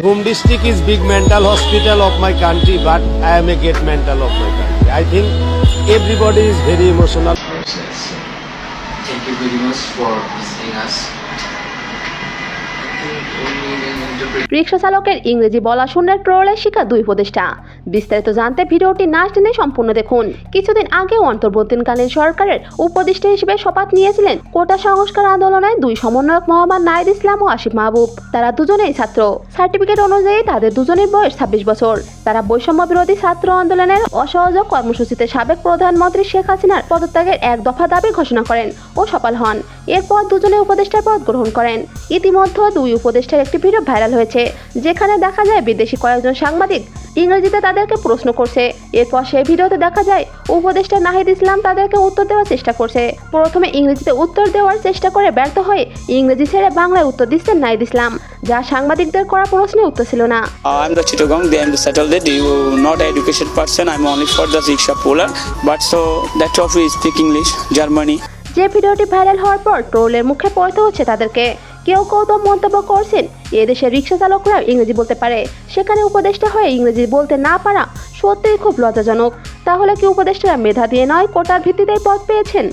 Home district is big mental hospital of my country, but I am a great mental of my country. I think everybody is very emotional. Thank you very much for visiting us. রিক্সা চালকের ইংরেজি বলা শুনে ট্রোলের শিকার দুই উপদেষ্টা। বিস্তারিত জানতে ভিডিওটি না টেনে সম্পূর্ণ দেখুন। কিছুদিন আগে অন্তর্বর্তীকালীন সরকারের উপদেষ্টা হিসেবে শপথ নিয়েছিলেন কোটা সংস্কার আন্দোলনে দুই সমন্বয়ক মোহাম্মদ নাইদ ইসলাম ও আসিফ মাহবুব। তারা দুজনেই ছাত্র। সার্টিফিকেট অনুযায়ী তাদের দুজনের বয়স ছাব্বিশ বছর। তারা বৈষম্য বিরোধী ছাত্র আন্দোলনের অসহযোগ কর্মসূচিতে সাবেক প্রধানমন্ত্রী শেখ হাসিনার পদত্যাগের এক দফা দাবি ঘোষণা করেন ও সফল হন। এরপর দুজনে উপদেষ্টার পদ গ্রহণ করেন। ইতিমধ্যে দুই উপদেষ্টার একটি ভিডিও ভাইরাল হয়েছে যেখানে দেখা যায় বিদেশি কয়েকজন সাংবাদিক ইংরেজিতে তাদেরকে প্রশ্ন করছে এরপর সেই ভিডিওতে দেখা যায় উপদেষ্টা নাহিদ ইসলাম তাদেরকে উত্তর দেওয়ার চেষ্টা করছে প্রথমে ইংরেজিতে উত্তর দেওয়ার চেষ্টা করে ব্যর্থ হয়ে ইংরেজি ছেড়ে বাংলায় উত্তর দিচ্ছেন নাহিদ ইসলাম যা সাংবাদিকদের করা প্রশ্নের উত্তর ছিল না the Chittagong, they am the settled it. You not education person. I'm only for the rickshaw puller. But so that of we speak English, Germany. যে ভিডিওটি ভাইরাল হওয়ার পর ট্রোলের মুখে পড়তে হচ্ছে তাদেরকে কেউ কেউ তো মন্তব্য করছেন, এদেশের রিক্সা চালকরা ইংরেজি বলতে পারে। সেখানে উপদেষ্টা হয়ে ইংরেজি বলতে না পারা সত্যিই খুব লজ্জাজনক। তাহলে কি উপদেষ্টারা মেধা দিয়ে নয়, কোটার ভিত্তিতেই পদ পেয়েছেন?